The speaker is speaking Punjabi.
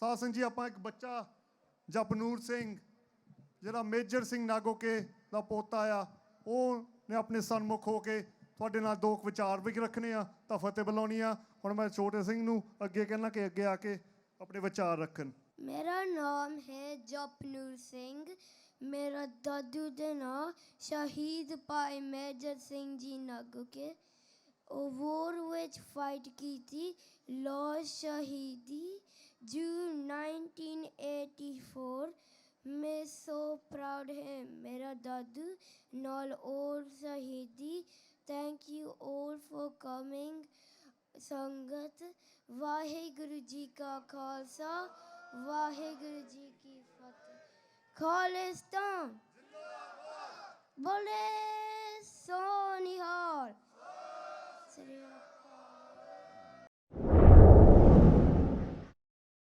ਸਾਧ ਸੰਗਤ ਜੀ, ਆਪਾਂ ਇੱਕ ਬੱਚਾ ਜਪਨੂਰ ਸਿੰਘ, ਜਿਹੜਾ ਮੇਜਰ ਸਿੰਘ ਨਾਗੋਕੇ ਦਾ ਪੋਤਾ ਆ, ਉਹ ਨੇ ਆਪਣੇ ਸਨਮੁਖ ਹੋ ਕੇ ਤੁਹਾਡੇ ਨਾਲ ਦੋ ਵਿਚਾਰ ਵੀ ਰੱਖਣੇ ਆ, ਤਾਂ ਫਤਿਹ ਬੁਲਾਉਣੀ ਆ। ਹੁਣ ਮੈਂ ਛੋਟੇ ਸਿੰਘ ਨੂੰ ਅੱਗੇ ਕਹਿਣਾ ਕਿ ਅੱਗੇ ਆ ਕੇ ਆਪਣੇ ਵਿਚਾਰ ਰੱਖਣ। ਮੇਰਾ ਨਾਮ ਹੈ ਜਪਨੂਰ ਸਿੰਘ। ਮੇਰਾ ਦਾਦੂ ਦੇ ਨਾਂ ਸ਼ਹੀਦ ਭਾਈ ਮੇਜਰ ਸਿੰਘ ਜੀ ਨਾਗੋਕੇ। ਉਹ ਵਾਰ ਵਿੱਚ ਫਾਈਟ ਕੀਤੀ ਲੋ ਸ਼ਹੀਦੀ ਜੂਨ ਮੇਰਾ ਦਾਦੂ ਨਾਲ ਔਰ ਸ਼ਹੀਦੀ। ਥੈਂਕ ਯੂ ਆਲ ਫॉर ਸੰਗਤ, ਵਾਹਿਗੁਰੂ ਜੀ ਕਾ ਖਾਲਸਾ, ਵਾਹਿਗੁਰੂ ਜੀ ਕੀ ਫਤਿਹ। ਖਾਲਿਸਤਾਨ ਬੋਲੇ ਸੋਨਿਹਾਲ। ਸ੍ਰੀ